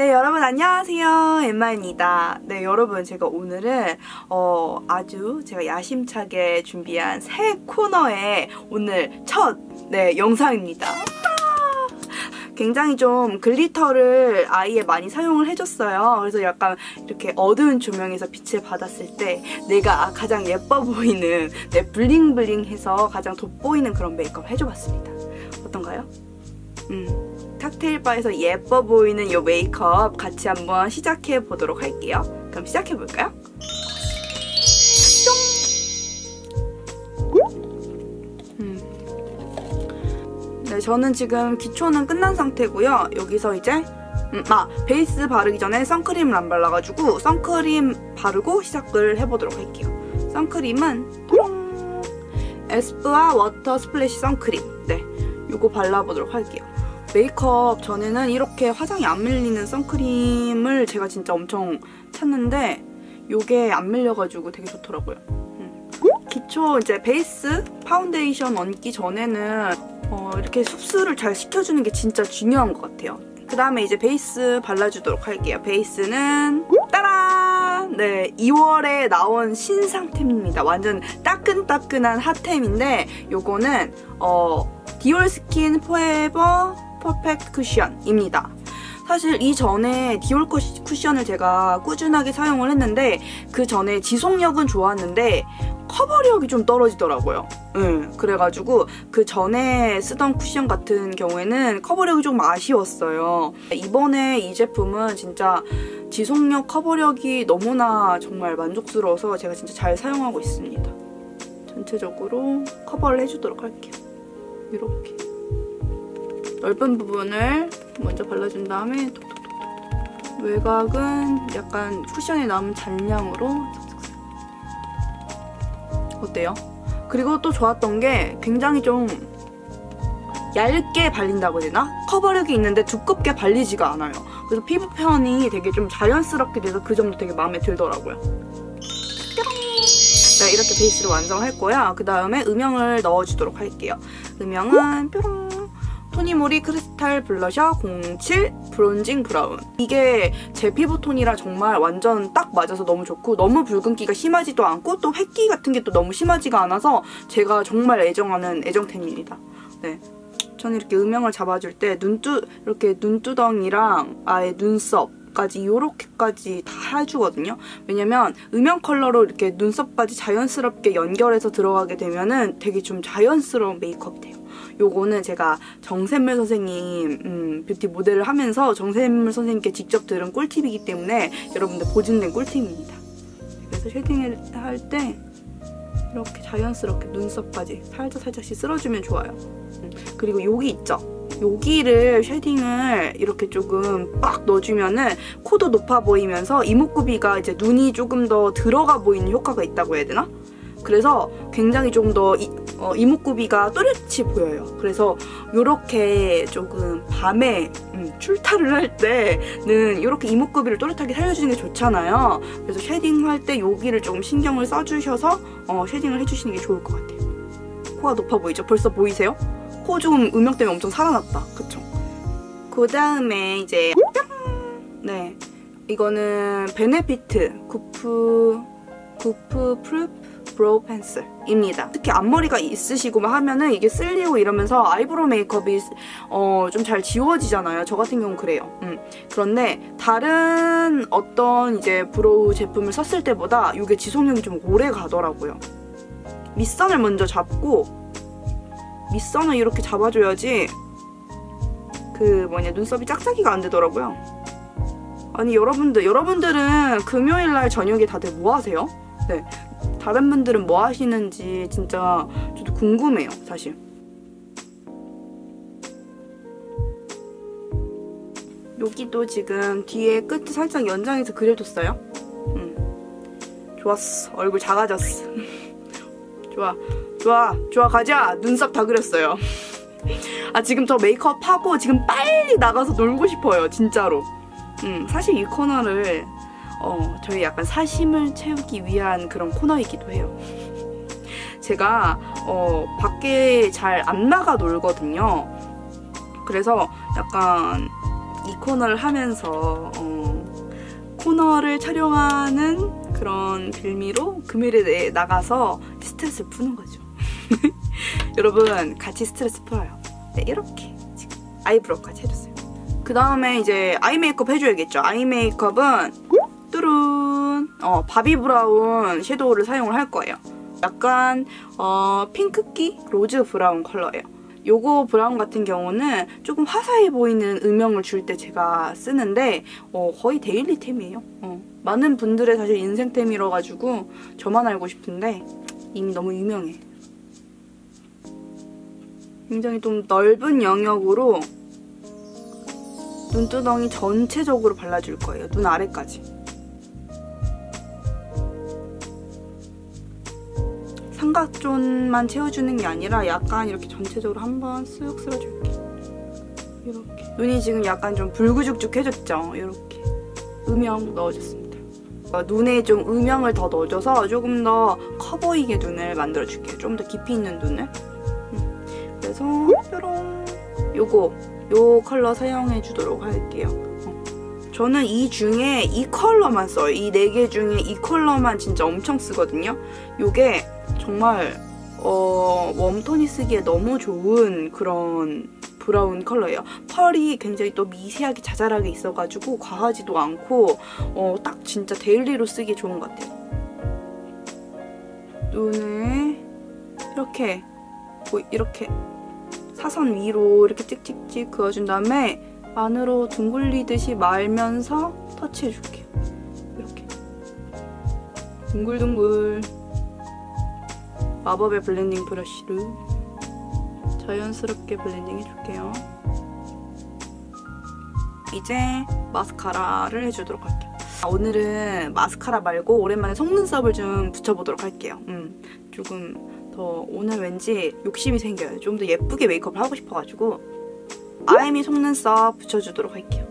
네, 여러분 안녕하세요. 엠마입니다. 네, 여러분 제가 오늘은 어, 아주 제가 야심차게 준비한 새 코너에 오늘 첫 네, 영상입니다. 굉장히 좀 글리터를 아예 많이 사용을 해줬어요. 그래서 약간 이렇게 어두운 조명에서 빛을 받았을 때 내가 가장 예뻐 보이는 네, 블링블링해서 가장 돋보이는 그런 메이크업 해줘봤습니다. 어떤가요? 음, 칵테일 바에서 예뻐 보이는 이 메이크업 같이 한번 시작해 보도록 할게요. 그럼 시작해 볼까요? 네, 저는 지금 기초는 끝난 상태고요. 여기서 이제 음, 아, 베이스 바르기 전에 선크림을 안 발라가지고 선크림 바르고 시작을 해보도록 할게요. 선크림은 통 에스쁘아 워터 스플래시 선크림 네, 이거 발라보도록 할게요. 메이크업 전에는 이렇게 화장이 안 밀리는 선크림을 제가 진짜 엄청 찾는데 이게 안 밀려가지고 되게 좋더라고요. 음. 기초 이제 베이스 파운데이션 얹기 전에는 어, 이렇게 흡수를 잘 시켜주는 게 진짜 중요한 것 같아요. 그 다음에 이제 베이스 발라주도록 할게요. 베이스는 따란! 네, 2월에 나온 신상템입니다. 완전 따끈따끈한 핫템인데 요거는 어, 디올 스킨 포에버 퍼펙트 쿠션입니다. 사실 이 전에 디올 쿠션을 제가 꾸준하게 사용을 했는데 그 전에 지속력은 좋았는데 커버력이 좀 떨어지더라고요. 응, 그래가지고 그 전에 쓰던 쿠션 같은 경우에는 커버력이 좀 아쉬웠어요. 이번에 이 제품은 진짜 지속력 커버력이 너무나 정말 만족스러워서 제가 진짜 잘 사용하고 있습니다. 전체적으로 커버를 해주도록 할게요. 이렇게 넓은 부분을 먼저 발라준 다음에 톡톡톡 외곽은 약간 쿠션에 남은 잔량으로 어때요? 그리고 또 좋았던 게 굉장히 좀 얇게 발린다고 해야 되나? 커버력이 있는데 두껍게 발리지가 않아요. 그래서 피부 표현이 되게 좀 자연스럽게 돼서 그 점도 되게 마음에 들더라고요. 네, 이렇게 베이스를 완성할 거야. 그 다음에 음영을 넣어주도록 할게요. 음영은 뾰롱 토니모리 크리스탈 블러셔 07 브론징 브라운 이게 제 피부톤이랑 정말 완전 딱 맞아서 너무 좋고 너무 붉은기가 심하지도 않고 또 획기 같은 게 또 너무 심하지가 않아서 제가 정말 애정하는 애정템입니다. 네. 저는 이렇게 음영을 잡아줄 때 눈두 이렇게 눈두덩이랑 아예 눈썹 까지 이렇게까지 다 해주거든요. 왜냐면 음영 컬러로 이렇게 눈썹까지 자연스럽게 연결해서 들어가게 되면은 되게 좀 자연스러운 메이크업이 돼요. 요거는 제가 정샘물 선생님 음, 뷰티 모델을 하면서 정샘물 선생님께 직접 들은 꿀팁이기 때문에 여러분들 보증된 꿀팁입니다. 그래서 쉐딩을 할 때 이렇게 자연스럽게 눈썹까지 살짝 살짝씩 쓸어주면 좋아요. 음, 그리고 여기 있죠? 여기를 쉐딩을 이렇게 조금 빡 넣어주면은 코도 높아 보이면서 이목구비가 이제 눈이 조금 더 들어가 보이는 효과가 있다고 해야 되나? 그래서 굉장히 조금 더 이, 어, 이목구비가 또렷이 보여요. 그래서 이렇게 조금 밤에 음, 출타를 할 때는 이렇게 이목구비를 또렷하게 살려주는 게 좋잖아요. 그래서 쉐딩할 때 여기를 조금 신경을 써주셔서 어, 쉐딩을 해주시는 게 좋을 것 같아요. 코가 높아 보이죠? 벌써 보이세요? 코 좀 음영 때문에 엄청 살아났다. 그쵸? 그 다음에 이제 네 이거는 베네피트 구프 구프 프루프 브로우 펜슬입니다. 특히 앞머리가 있으시고 하면은 이게 쓸리고 이러면서 아이브로우 메이크업이 어, 좀 잘 지워지잖아요. 저 같은 경우는 그래요. 음. 그런데 다른 어떤 이제 브로우 제품을 썼을 때보다 이게 지속력이 좀 오래 가더라고요. 밑선을 먼저 잡고 밑선을 이렇게 잡아줘야지 그 뭐냐 눈썹이 짝짝이가 안 되더라고요. 아니 여러분들 여러분들은 금요일날 저녁에 다들 뭐 하세요? 네 다른 분들은 뭐 하시는지 진짜 저도 궁금해요, 사실. 여기도 지금 뒤에 끝 살짝 연장해서 그려줬어요. 음. 좋았어. 얼굴 작아졌어. 좋아. 좋아. 좋아. 가자. 눈썹 다 그렸어요. 아 지금 저 메이크업 하고 지금 빨리 나가서 놀고 싶어요. 진짜로. 음, 사실 이 코너를 어, 저희 약간 사심을 채우기 위한 그런 코너이기도 해요. 제가 어, 밖에 잘 안 나가 놀거든요. 그래서 약간 이 코너를 하면서 어, 코너를 촬영하는 그런 빌미로 금요일에 나가서 스트레스를 푸는 거죠. 여러분 같이 스트레스 풀어요. 네, 이렇게 지금 아이브로우까지 해줬어요. 그 다음에 이제 아이 메이크업 해줘야겠죠. 아이 메이크업은 뚜룬 어, 바비 브라운 섀도우를 사용을 할 거예요. 약간 어, 핑크기 로즈 브라운 컬러예요. 요거 브라운 같은 경우는 조금 화사해 보이는 음영을 줄 때 제가 쓰는데 어, 거의 데일리템이에요. 어. 많은 분들의 사실 인생템이라 가지고 저만 알고 싶은데 이미 너무 유명해. 굉장히 좀 넓은 영역으로 눈두덩이 전체적으로 발라줄 거예요. 눈 아래까지. 삼각존만 채워주는 게 아니라 약간 이렇게 전체적으로 한번 쓱 쓸어줄게. 이렇게. 눈이 지금 약간 좀 불구죽죽해졌죠? 이렇게. 음영 넣어줬습니다. 어, 눈에 좀 음영을 더 넣어줘서 조금 더 커 보이게 눈을 만들어줄게요. 좀 더 깊이 있는 눈을. 음. 그래서 뾰롱 요거 요 컬러 사용해 주도록 할게요. 어. 저는 이 중에 이 컬러만 써요. 이 네 개 중에 이 컬러만 진짜 엄청 쓰거든요. 요게 정말 어, 웜톤이 쓰기에 너무 좋은 그런 브라운 컬러예요. 펄이 굉장히 또 미세하게 자잘하게 있어가지고 과하지도 않고 어, 딱 진짜 데일리로 쓰기 좋은 것 같아요. 눈을 이렇게 뭐 이렇게 사선 위로 이렇게 찍찍찍 그어준 다음에 안으로 둥글리듯이 말면서 터치해줄게요. 이렇게 둥글둥글 마법의 블렌딩 브러쉬로 자연스럽게 블렌딩 해줄게요. 이제 마스카라를 해주도록 할게요. 오늘은 마스카라 말고 오랜만에 속눈썹을 좀 붙여보도록 할게요. 음, 조금 더 오늘 왠지 욕심이 생겨요. 좀 더 예쁘게 메이크업을 하고 싶어가지고 아이미 속눈썹 붙여주도록 할게요.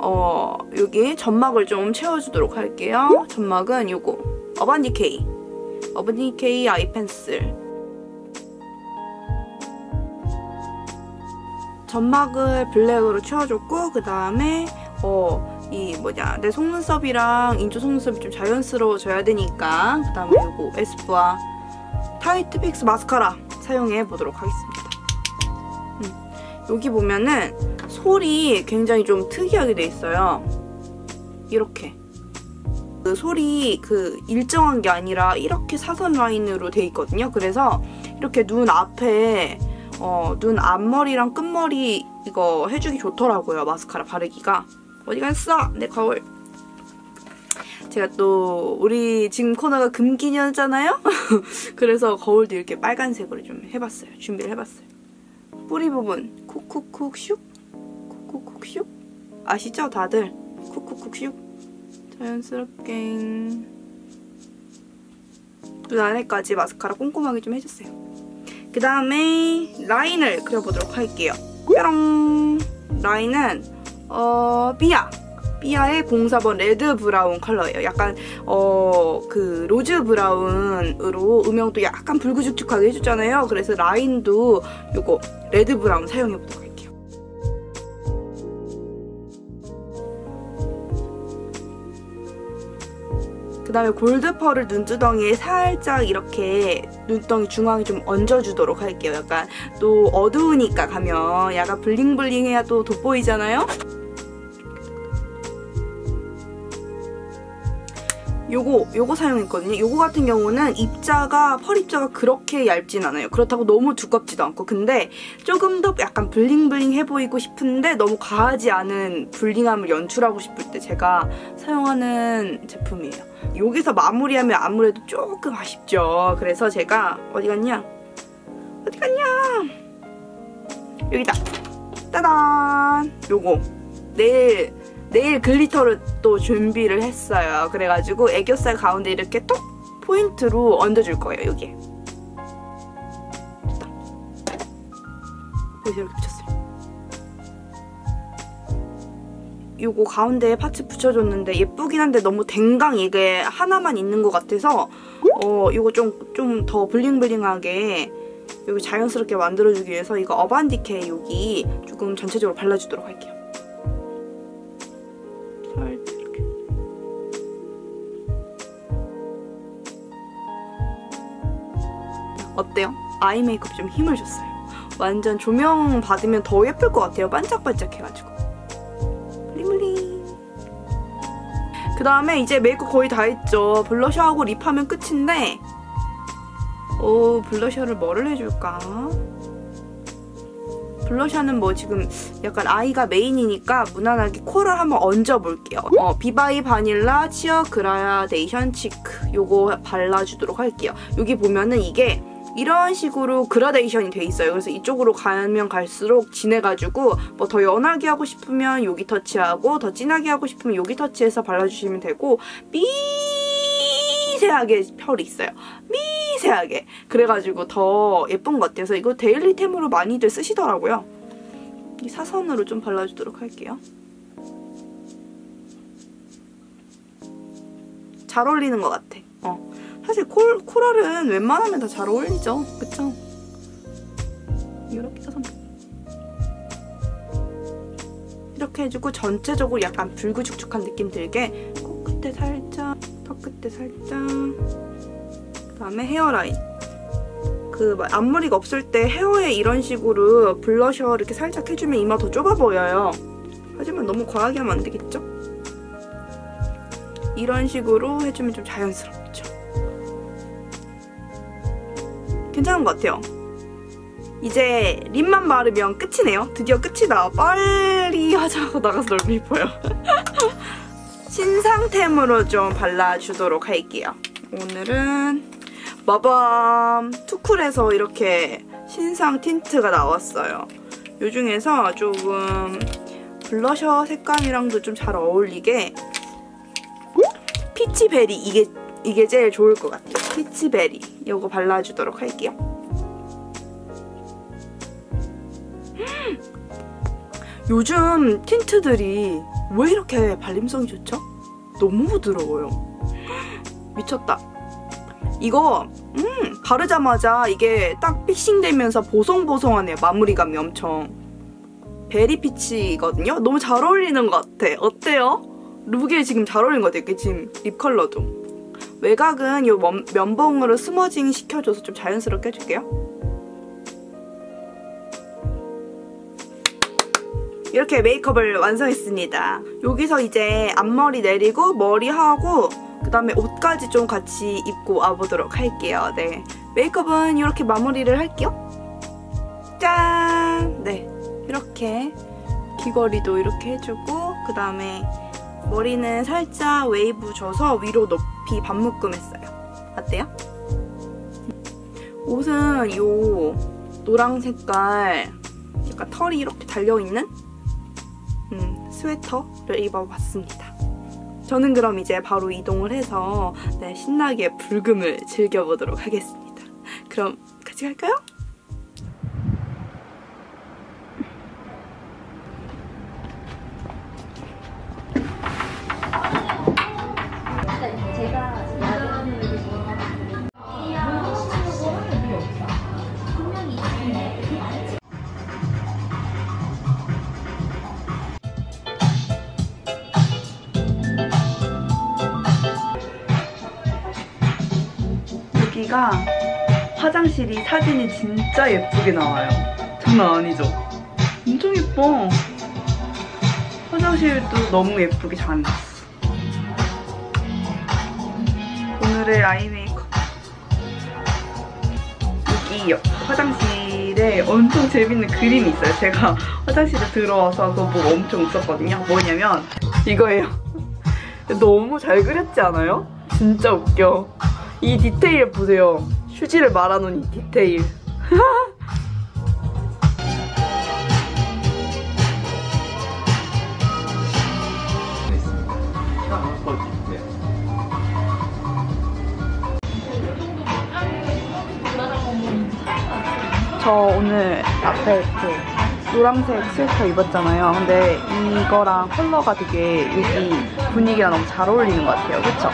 어, 여기 점막을 좀 채워주도록 할게요. 점막은 요거 어반디케이 어반디케이 아이 펜슬 점막을 블랙으로 채워줬고 그 다음에 어, 이 뭐냐 내 속눈썹이랑 인조 속눈썹이 좀 자연스러워져야 되니까 그 다음에 요거 에스쁘아 타이트 픽스 마스카라 사용해 보도록 하겠습니다. 음, 여기 보면은 솔이 굉장히 좀 특이하게 돼 있어요. 이렇게 그 솔이 그 일정한 게 아니라 이렇게 사선 라인으로 돼 있거든요. 그래서 이렇게 눈 앞에 어, 눈 앞머리랑 끝머리 이거 해주기 좋더라고요. 마스카라 바르기가. 어디 갔어? 내 거울. 제가 또 우리 지금 코너가 금기년이잖아요? 그래서 거울도 이렇게 빨간색으로 좀 해봤어요. 준비를 해봤어요. 뿌리 부분 쿡쿡쿡 슉 쿡쿡쿡 슉 아시죠 다들? 쿡쿡쿡 슉 자연스럽게 눈 안에까지 마스카라 꼼꼼하게 좀 해줬어요. 그 다음에 라인을 그려보도록 할게요. 뾰롱 라인은 어 삐아 삐아의 04번 레드 브라운 컬러예요. 약간 어 그 로즈 브라운으로 음영도 약간 불구죽죽하게 해줬잖아요. 그래서 라인도 요거 레드 브라운 사용해보도록 할게요. 그 다음에 골드펄을 눈두덩이에 살짝 이렇게 눈덩이 중앙에 좀 얹어주도록 할게요. 약간 또 어두우니까 가면 약간 블링블링해야 또 돋보이잖아요? 요거 요거 사용했거든요. 요거 같은 경우는 입자가 펄 입자가 그렇게 얇진 않아요. 그렇다고 너무 두껍지도 않고 근데 조금 더 약간 블링블링해 보이고 싶은데 너무 과하지 않은 블링함을 연출하고 싶을 때 제가 사용하는 제품이에요. 여기서 마무리하면 아무래도 조금 아쉽죠. 그래서 제가 어디 갔냐? 어디 갔냐? 여기다. 따단! 요거. 내일 네일 글리터를 또 준비를 했어요. 그래가지고 애교살 가운데 이렇게 톡 포인트로 얹어줄 거예요, 여기에. 여기서 이렇게 붙였어요. 요거 가운데에 파츠 붙여줬는데 예쁘긴 한데 너무 댕강 이게 하나만 있는 것 같아서 어 이거 좀 좀 더 블링블링하게 여기 자연스럽게 만들어주기 위해서 이거 어반디케 여기 조금 전체적으로 발라주도록 할게요. 아이 메이크업 좀 힘을 줬어요. 완전 조명 받으면 더 예쁠 것 같아요. 반짝반짝 해가지고. 블링블링. 그 다음에 이제 메이크업 거의 다 했죠. 블러셔하고 립하면 끝인데 오 블러셔를 뭐를 해줄까? 블러셔는 뭐 지금 약간 아이가 메인이니까 무난하게 코를 한번 얹어볼게요. 어, 비바이 바닐라 치어 그라데이션 치크 요거 발라주도록 할게요. 여기 보면은 이게 이런 식으로 그라데이션이 돼 있어요. 그래서 이쪽으로 가면 갈수록 진해가지고 뭐 더 연하게 하고 싶으면 여기 터치하고 더 진하게 하고 싶으면 여기 터치해서 발라주시면 되고 미세하게 펄이 있어요. 미세하게. 그래가지고 더 예쁜 것 같아요. 그래서 이거 데일리템으로 많이들 쓰시더라고요. 이 사선으로 좀 발라주도록 할게요. 잘 어울리는 것 같아. 어. 사실 콜, 코랄은 웬만하면 다 잘 어울리죠. 그쵸? 이렇게 사선. 이렇게 해주고 전체적으로 약간 불구죽죽한 느낌 들게 코끝에 살짝, 턱끝에 살짝 그다음에 헤어라인 그 앞머리가 없을 때 헤어에 이런 식으로 블러셔 이렇게 살짝 해주면 이마 더 좁아 보여요. 하지만 너무 과하게 하면 안 되겠죠? 이런 식으로 해주면 좀 자연스럽죠. 괜찮은 것 같아요. 이제 립만 바르면 끝이네요. 드디어 끝이다. 빨리 하자고 나가서 놀고 싶어요. 신상템으로 좀 발라주도록 할게요. 오늘은 마밤 투쿨에서 이렇게 신상 틴트가 나왔어요. 이 중에서 조금 블러셔 색감이랑도 좀 잘 어울리게 피치베리 이게 이게 제일 좋을 것 같아요. 피치베리 이거 발라주도록 할게요. 요즘 틴트들이 왜 이렇게 발림성이 좋죠? 너무 부드러워요. 미쳤다. 이거 음 바르자마자 이게 딱 픽싱되면서 보송보송하네요. 마무리감이 엄청. 베리피치거든요. 너무 잘 어울리는 것 같아. 어때요? 룩에 지금 잘 어울리는 것 같아요. 지금 립 컬러도. 외곽은 이 면봉으로 스머징 시켜줘서 좀 자연스럽게 해줄게요. 이렇게 메이크업을 완성했습니다. 여기서 이제 앞머리 내리고 머리하고 그 다음에 옷까지 좀 같이 입고 와보도록 할게요. 네, 메이크업은 이렇게 마무리를 할게요. 짠! 네, 이렇게 귀걸이도 이렇게 해주고 그 다음에 머리는 살짝 웨이브 줘서 위로 높 이 반묶음 했어요. 어때요? 옷은 이 노랑 색깔 약간 털이 이렇게 달려있는 음, 스웨터를 입어봤습니다. 저는 그럼 이제 바로 이동을 해서 네, 신나게 불금을 즐겨보도록 하겠습니다. 그럼 같이 갈까요? 여기가 화장실이 사진이 진짜 예쁘게 나와요. 장난 아니죠? 엄청 예뻐. 화장실도 너무 예쁘게 잘 나왔어. 오늘의 아이 메이크업. 여기 화장실에 엄청 재밌는 그림이 있어요. 제가 화장실에 들어와서 그거 보고 엄청 웃었거든요. 뭐냐면 이거예요. 너무 잘 그렸지 않아요? 진짜 웃겨. 이 디테일 보세요. 휴지를 말아놓은 이 디테일. 저 오늘 앞에 그 노란색 스웨터 입었잖아요. 근데 이거랑 컬러가 되게 여기 분위기랑 너무 잘 어울리는 것 같아요. 그쵸?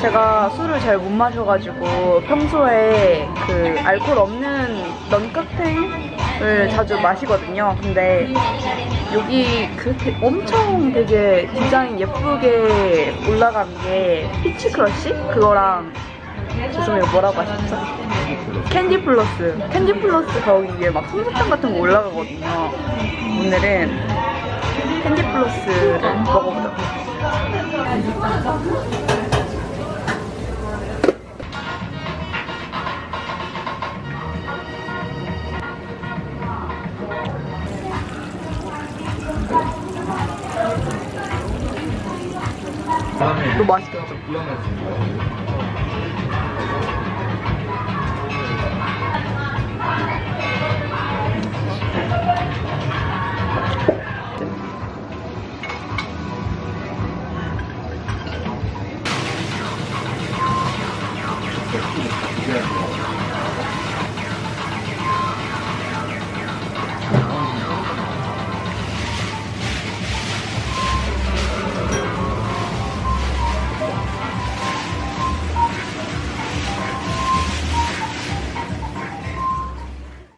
제가 술을 잘 못 마셔가지고 평소에 그 알코올 없는 넌 칵테일 을 자주 마시거든요. 근데 여기 그렇게 엄청 되게 디자인 예쁘게 올라간 게 피치 크러쉬? 그거랑 죄송해요 뭐라고 하셨죠? 캔디 플러스 캔디 플러스 거기 위에 막 솜사탕 같은 거 올라가거든요. 오늘은 캔디 플러스 먹어보자. 너무 맛있겠죠?